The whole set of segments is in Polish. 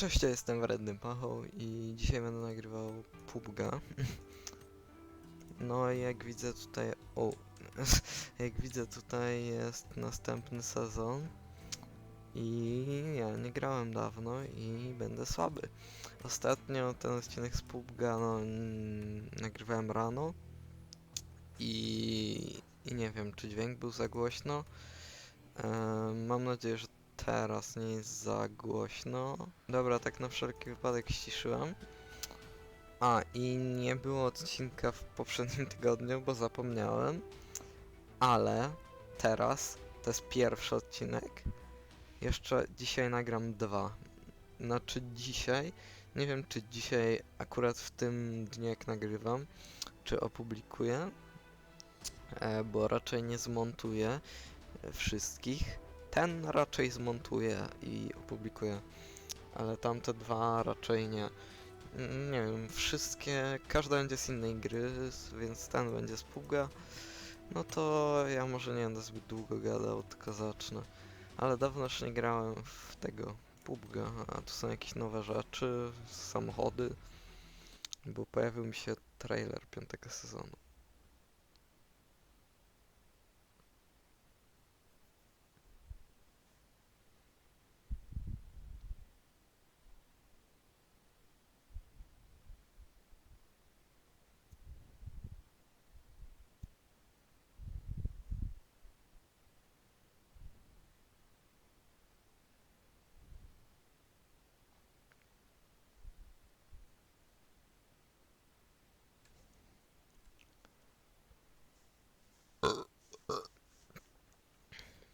Cześć, ja jestem Wredny Pachoł i dzisiaj będę nagrywał PUBG'a. No i jak widzę tutaj... O! jak widzę tutaj jest następny sezon. I ja nie grałem dawno i będę słaby. Ostatnio ten odcinek z PUBG'a no, nagrywałem rano. I, I nie wiem, czy dźwięk był za głośno. Em, mam nadzieję, że teraz nie jest za głośno. Dobra, tak na wszelki wypadek ściszyłem. A, i nie było odcinka w poprzednim tygodniu, bo zapomniałem. Ale teraz to jest pierwszy odcinek. Jeszcze dzisiaj nagram dwa. Znaczy dzisiaj, nie wiem czy dzisiaj, akurat w tym dniu jak nagrywam, czy opublikuję, e, bo raczej nie zmontuję wszystkich. Ten raczej zmontuję i opublikuję, ale tamte dwa raczej nie. Nie wiem, wszystkie, każda będzie z innej gry, więc ten będzie z PUBG'a. No to ja może nie będę zbyt długo gadał, tylko zacznę. Ale dawno już nie grałem w tego PUBG'a, a tu są jakieś nowe rzeczy, samochody, bo pojawił mi się trailer piątego sezonu.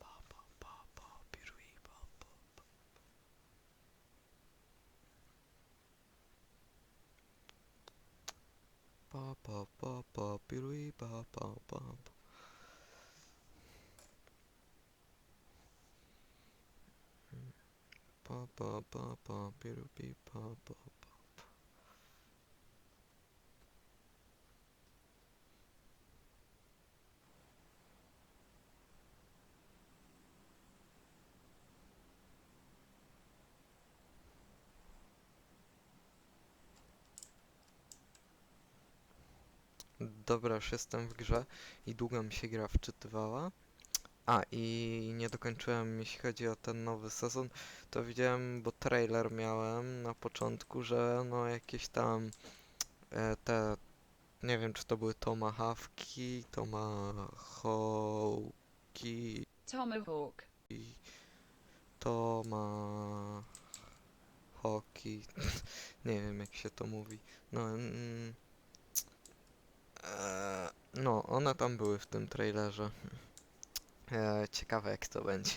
Pa, pa, pa, pa, pirui, pa, pa, pa. Pa, pa, pa, pa, pirui, pa, pa, pa, pa. Pa, pa, pa, pa, pirupi, pa, pa, pa, pa. Dobra, już jestem w grze i długo mi się gra wczytywała. A, i nie dokończyłem, jeśli chodzi o ten nowy sezon, to widziałem, bo trailer miałem na początku, że no jakieś tam e, te, nie wiem czy to były tomahawki, tomahawki, Tomahawk. toma... hoki, nie wiem jak się to mówi, no mm, e, no one tam były w tym trailerze. E, ciekawe jak to będzie.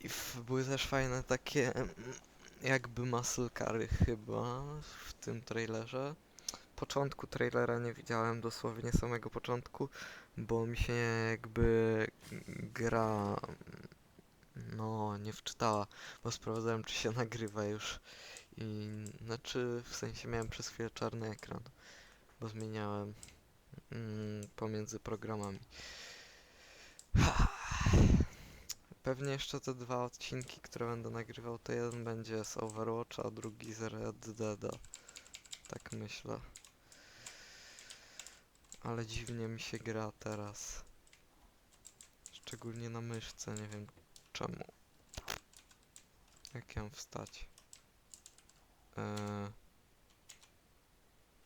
I były też fajne takie mm, jakby muscle chyba w tym trailerze. Początku trailera nie widziałem dosłownie samego początku, bo mi się jakby gra no nie wczytała, bo sprawdzałem czy się nagrywa już i znaczy w sensie miałem przez chwilę czarny ekran, bo zmieniałem mm, pomiędzy programami. Pewnie jeszcze te dwa odcinki, które będę nagrywał, to jeden będzie z Overwatcha, a drugi z Red Deada. Tak myślę. Ale dziwnie mi się gra teraz. Szczególnie na myszce, nie wiem czemu. Jak ja mam wstać? Eee...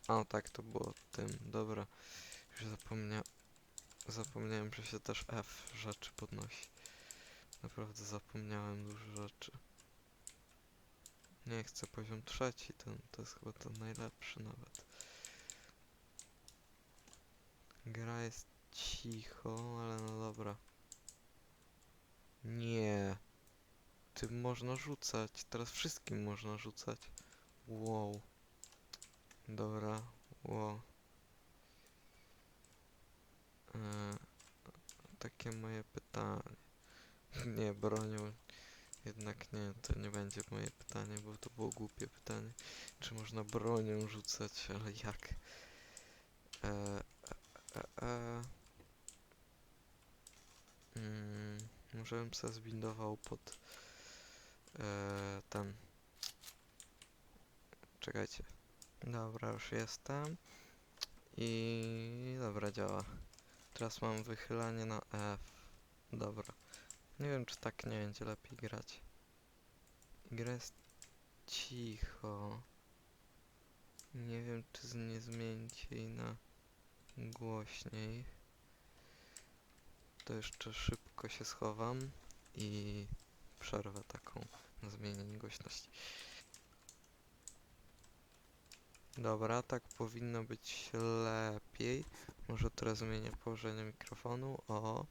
A, tak, to było tym, dobra. Już zapomnia... Zapomniałem, że się też F rzeczy podnosi. Naprawdę zapomniałem dużo rzeczy. Nie chcę poziom trzeci, ten, to jest chyba ten najlepszy nawet. Gra jest cicho, ale no dobra. Nie. Tym można rzucać, teraz wszystkim można rzucać. Wow. Dobra, wow. Eee, takie moje pytanie. Nie, bronią. Jednak nie, to nie będzie moje pytanie, bo to było głupie pytanie. Czy można bronią rzucać, ale jak? E, e, e, e. Mm, może bym se zbindował pod e, ten czekajcie. Dobra, już jestem. I dobra, działa. Teraz mam wychylanie na F. Dobra. Nie wiem, czy tak nie będzie lepiej grać. Gra jest cicho. Nie wiem, czy z- nie zmienić jej na głośniej. To jeszcze szybko się schowam i przerwę taką na zmienienie głośności. Dobra, tak powinno być lepiej. Może teraz zmienię położenie mikrofonu. O.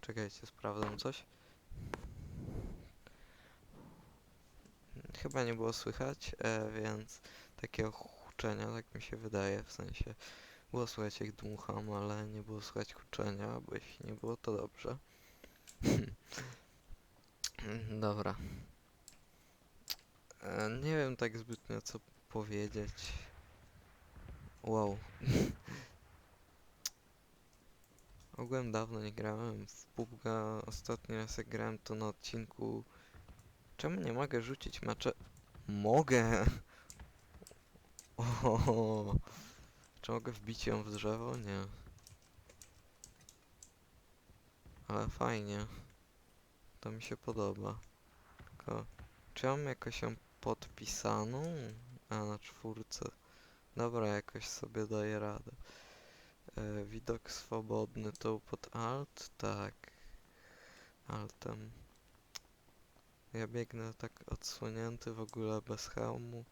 Czekajcie, sprawdzam coś. Chyba nie było słychać, e, więc takiego huczenia, tak mi się wydaje, w sensie było słychać jak dmucham, ale nie było słychać huczenia, bo jeśli nie było, to dobrze. Dobra. E, nie wiem tak zbytnio co powiedzieć. Wow. Ogółem dawno nie grałem w PUBG'a. Ostatni raz jak grałem to na odcinku... Czemu nie mogę rzucić mecze? Mogę! O, Czy mogę wbić ją w drzewo? Nie. Ale fajnie. To mi się podoba. Tylko... Czy mam jakoś ją podpisaną? A, na czwórce. Dobra, jakoś sobie daję radę. E, widok swobodny to pod alt? Tak. Altem. Ja biegnę tak odsłonięty w ogóle bez hełmu.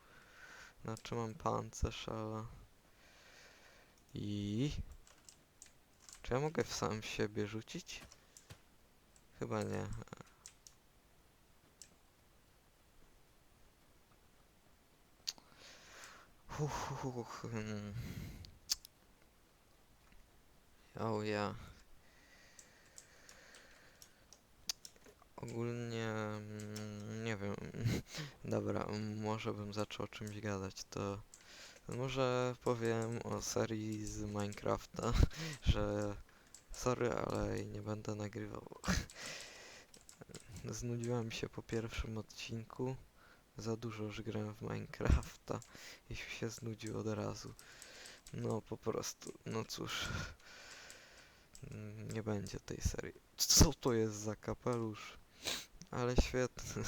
Znaczy mam pancerz, ale... I... Czy ja mogę w sam siebie rzucić? Chyba nie. Oh ja. Ogólnie mm, nie wiem. Dobra, może bym zaczął czymś gadać. To może powiem o serii z Minecrafta, że sorry, ale nie będę nagrywał. Znudziłem się po pierwszym odcinku. Za dużo już grałem w Minecrafta i się znudził od razu. No po prostu, no cóż. Nie będzie tej serii. Co to jest za kapelusz? Ale świetny.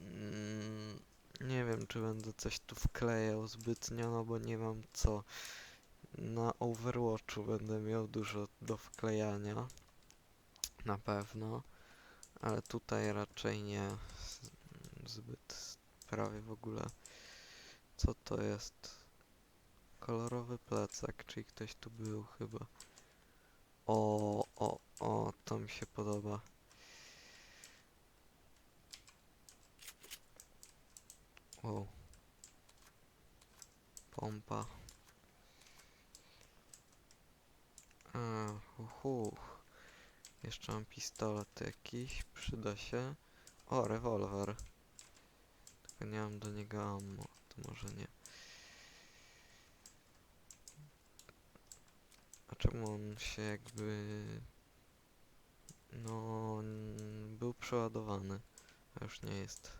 Mm, Nie wiem, czy będę coś tu wklejał zbytnio, no bo nie mam co. Na Overwatchu będę miał dużo do wklejania. Na pewno. Ale tutaj raczej nie zbyt prawie w ogóle. Co to jest? Kolorowy plecak, czyli ktoś tu był chyba. O, o, o, to mi się podoba. Wow. Pompa. A, uhu. Jeszcze mam pistolet jakiś, przyda się. O, rewolwer. Tylko nie mam do niego ammo, to może nie. A czemu on się jakby... No... był przeładowany. A już nie jest.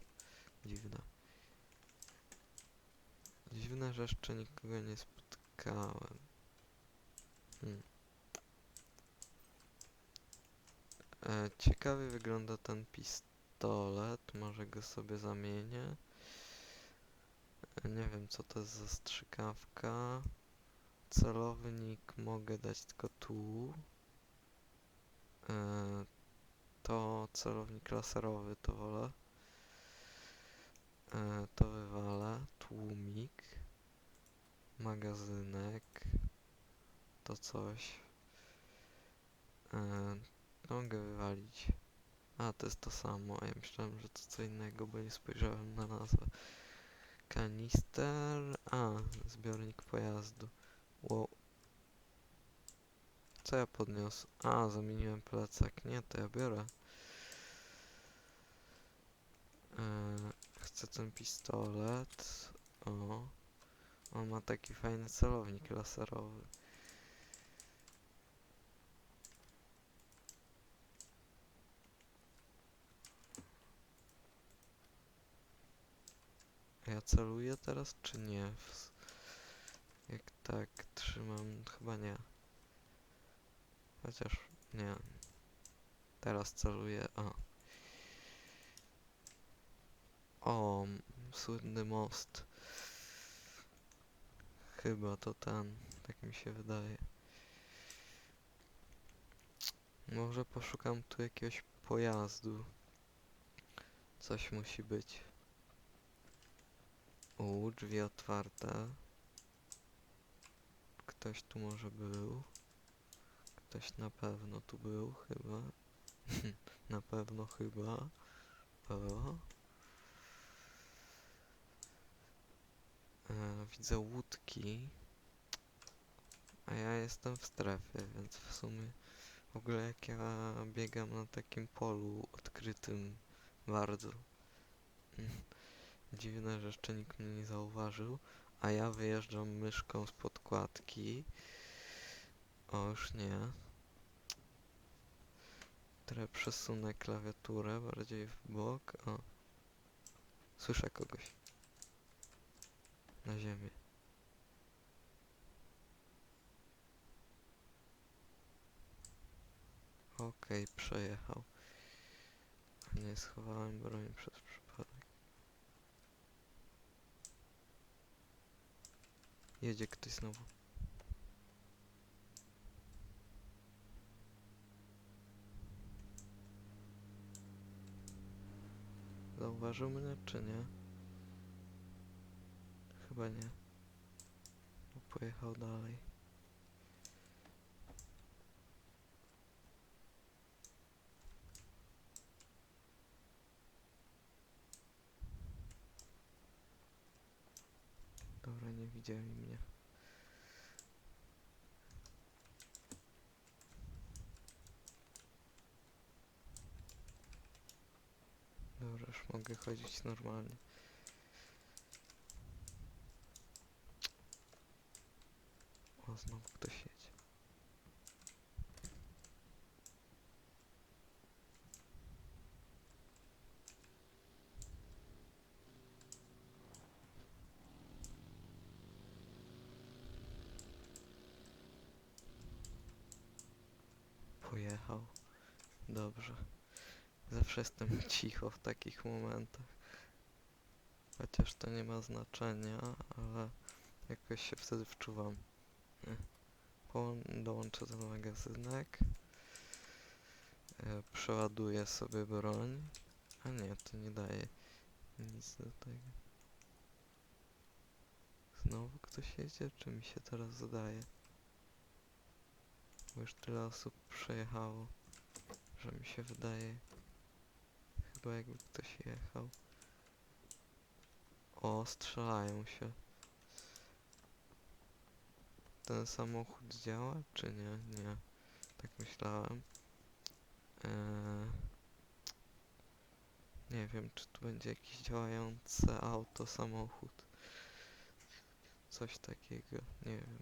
Dziwne. Dziwne, że jeszcze nikogo nie spotkałem. Hmm. E, ciekawie wygląda ten pistolet. Może go sobie zamienię. E, nie wiem co to jest za strzykawka. Celownik mogę dać tylko tu. E, to celownik laserowy to wolę. E, to wywalę. Tłumik. Magazynek. To coś. Mogę wywalić. A, to jest to samo. Ja myślałem, że to co innego, bo nie spojrzałem na nazwę. Kanister. A, zbiornik pojazdu. Wow. Co ja podniosę? A, zamieniłem plecak. Nie, to ja biorę. Eee, chcę ten pistolet. O. On ma taki fajny celownik laserowy. Ja celuję teraz, czy nie? Jak tak trzymam, chyba nie. Chociaż nie. Teraz celuję. O. O, słynny most. Chyba to ten, tak mi się wydaje. Może poszukam tu jakiegoś pojazdu. Coś musi być. U, drzwi otwarte. Ktoś tu może był. Ktoś na pewno tu był, chyba. na pewno chyba. E, widzę łódki. A ja jestem w strefie, więc w sumie w ogóle jak ja biegam na takim polu odkrytym bardzo. Dziwne, że jeszcze nikt mnie nie zauważył, a ja wyjeżdżam myszką z podkładki. O, już nie. Trochę przesunę klawiaturę bardziej w bok. O. Słyszę kogoś. Na ziemię. Okej, przejechał. A nie schowałem broń przez przypadek. Jedzie ktoś znowu. Zauważył mnie, czy nie? Chyba nie. Bo pojechał dalej. Widzieli mnie. Dobra, już mogę chodzić normalnie. O, znowu ktoś jedzie. Dobrze. Zawsze jestem cicho w takich momentach. Chociaż to nie ma znaczenia, ale jakoś się wtedy wczuwam. Dołączę ten magazynek. E, przeładuję sobie broń. A nie, to nie daje nic do tego. Znowu ktoś jedzie, czy mi się teraz zdaje? Bo już tyle osób przejechało, że mi się wydaje. Chyba jakby ktoś jechał. O, strzelają się. Ten samochód działa, czy nie? Nie. Tak myślałem. Eee, nie wiem, czy tu będzie jakieś działające auto, samochód. Coś takiego, nie wiem.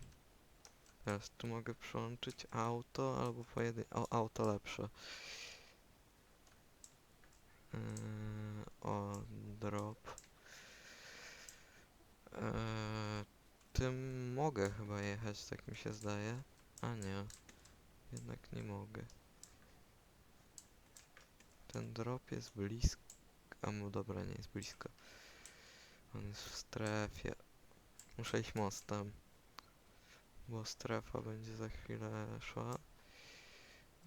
Teraz tu mogę przyłączyć auto albo pojedyn... O, auto lepsze. Eee, o, drop. Eee, tym mogę chyba jechać, tak mi się zdaje. A nie, jednak nie mogę. Ten drop jest blisko. A mu dobra, nie jest blisko. On jest w strefie. Muszę iść mostem. Bo strefa będzie za chwilę szła.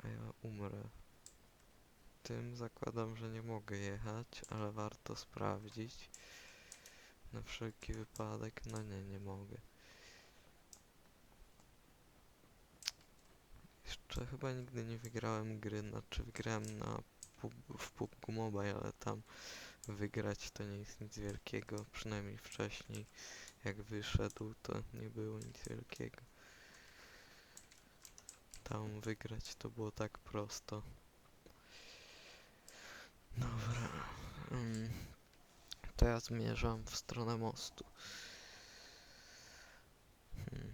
A ja umrę. Tym zakładam, że nie mogę jechać, ale warto sprawdzić. Na wszelki wypadek, no nie, nie mogę. Jeszcze chyba nigdy nie wygrałem gry, znaczy wygrałem na pub, w PUBG Mobile, ale tam wygrać to nie jest nic wielkiego, przynajmniej wcześniej jak wyszedł to nie było nic wielkiego. Tam wygrać to było tak prosto. Dobra. To ja zmierzam w stronę mostu. Hmm.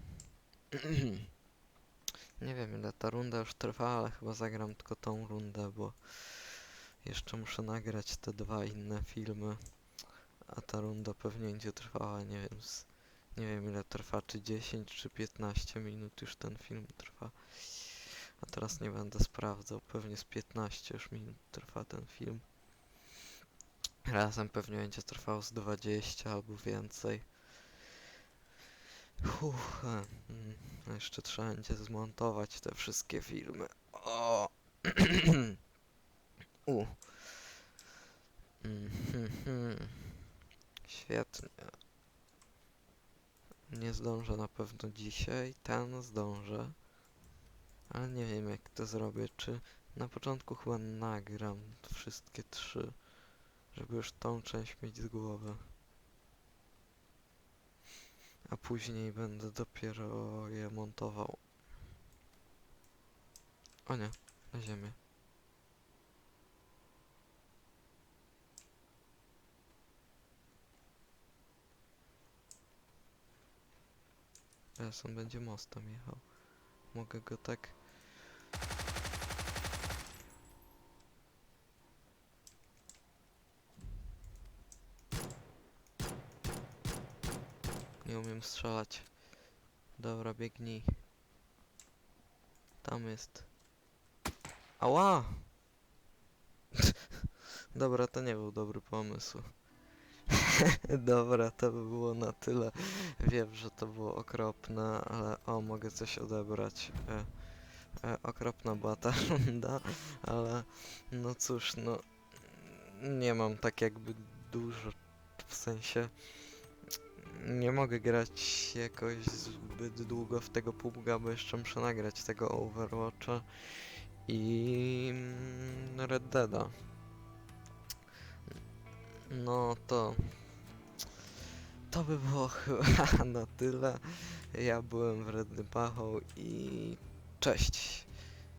Nie wiem ile ta runda już trwa, ale chyba zagram tylko tą rundę, bo jeszcze muszę nagrać te dwa inne filmy. A ta runda pewnie będzie trwała, nie wiem, z, nie wiem ile trwa, czy 10 czy 15 minut już ten film trwa. A teraz nie będę sprawdzał, pewnie z 15 już minut trwa ten film. Razem pewnie będzie trwał z 20 albo więcej. Uff, e, mm, jeszcze trzeba będzie zmontować te wszystkie filmy. O! U. Mhm. Świetnie. Nie zdążę na pewno dzisiaj, ten zdążę. Ale nie wiem jak to zrobię, czy na początku chyba nagram wszystkie trzy, żeby już tą część mieć z głowy. A później będę dopiero je montował. O nie, na ziemię. Teraz on będzie mostem jechał. Mogę go tak... umiem strzelać. Dobra, biegnij. Tam jest. Ała! Dobra, to nie był dobry pomysł. Dobra, to by było na tyle. Wiem, że to było okropne, ale o, mogę coś odebrać. E, e, okropna była ta runda, ale no cóż, no nie mam tak jakby dużo, w sensie nie mogę grać jakoś zbyt długo w tego PUBG'a, bo jeszcze muszę nagrać tego Overwatcha i mm, Red Deada. No to to by było chyba na tyle. Ja byłem wredny pachoł i cześć.